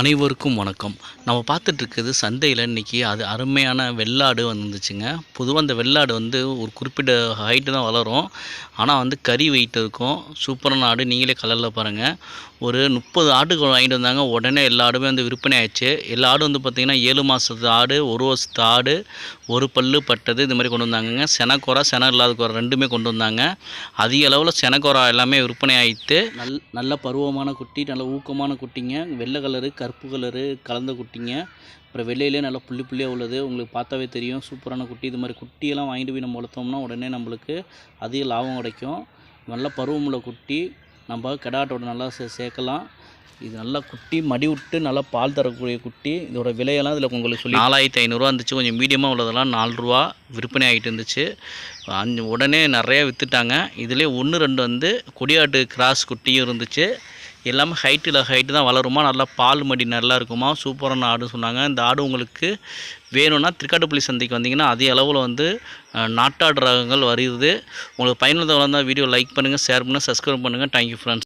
அனைவருக்கும் வணக்கம். நம்ம பார்த்துட்ருக்குது சந்தையில் இன்றைக்கி அது அருமையான வெள்ளாடு வந்துச்சுங்க. பொதுவாக அந்த வெள்ளாடு வந்து ஒரு குறிப்பிட்ட ஹைட்டு தான் வளரும். ஆனால் வந்து கறி வெயிட் இருக்கும். சூப்பரான ஆடு நீங்களே கலரில் பாருங்கள் ஒரு முப்பது ஆட்டுக்கு வாங்கிட்டு வந்தாங்க. உடனே எல்லா ஆடுமே வந்து விற்பனை ஆயிடுச்சு. எல்லா ஆடும் வந்து பார்த்திங்கன்னா ஏழு மாதத்து ஆடு ஒரு வருஷத்து ஆடு ஒரு பல்லு பட்டது இது மாதிரி கொண்டு வந்தாங்கங்க. செனக்கோரா சென இல்லாத குறை ரெண்டுமே கொண்டு வந்தாங்க. அதிக அளவில் செனக்கோரா எல்லாமே விற்பனை ஆயிட்டு நல் நல்ல பருவமான குட்டி நல்ல ஊக்கமான குட்டிங்க. வெள்ளை கலரு கருப்பு கலரு கலந்த குட்டிங்க. அப்புறம் வெள்ளையிலே நல்லா புள்ளி புள்ளியாக உள்ளது. உங்களுக்கு பார்த்தாவே தெரியும். சூப்பரான குட்டி. இது மாதிரி குட்டியெல்லாம் வாங்கிட்டு போய் நம்ம வளர்த்தோம்னா உடனே நம்மளுக்கு அதிக லாபம் கிடைக்கும். நல்ல பருவமுள்ள குட்டி. நம்ம கெடாட்டோட நல்லா சே சேர்க்கலாம். இது நல்லா குட்டி மடி விட்டு நல்லா பால் தரக்கூடிய குட்டி. இதோட விலையெல்லாம் இதில் உங்களுக்கு சொல்லி நாலாயிரத்தி ஐநூறுரூவா இருந்துச்சு. கொஞ்சம் மீடியமாக உள்ளதெல்லாம் நாலு ரூபா விற்பனை ஆகிட்டு இருந்துச்சு. அஞ்சு உடனே நிறையா விற்றுட்டாங்க இதிலே ஒன்று ரெண்டு வந்து கொடியாட்டு கிராஸ் குட்டியும் இருந்துச்சு. எல்லாமே ஹைட்டில் ஹைட்டு தான் வளருமா? நல்லா பால் மடி நல்லா இருக்குமா? சூப்பரான ஆடுன்னு சொன்னாங்க. இந்த ஆடு உங்களுக்கு வேணும்னா திருக்காட்டுப்பள்ளி சந்தைக்கு வந்தீங்கன்னா அதே அளவில் வந்து நாட்டாடு ரகங்கள் வருது உங்களுக்கு பயனுள்ள வளர்ந்தால் வீடியோ லைக் பண்ணுங்கள் ஷேர் பண்ணுங்கள் சப்ஸ்கிரைப் பண்ணுங்கள் தேங்க்யூ ஃப்ரெண்ட்ஸ்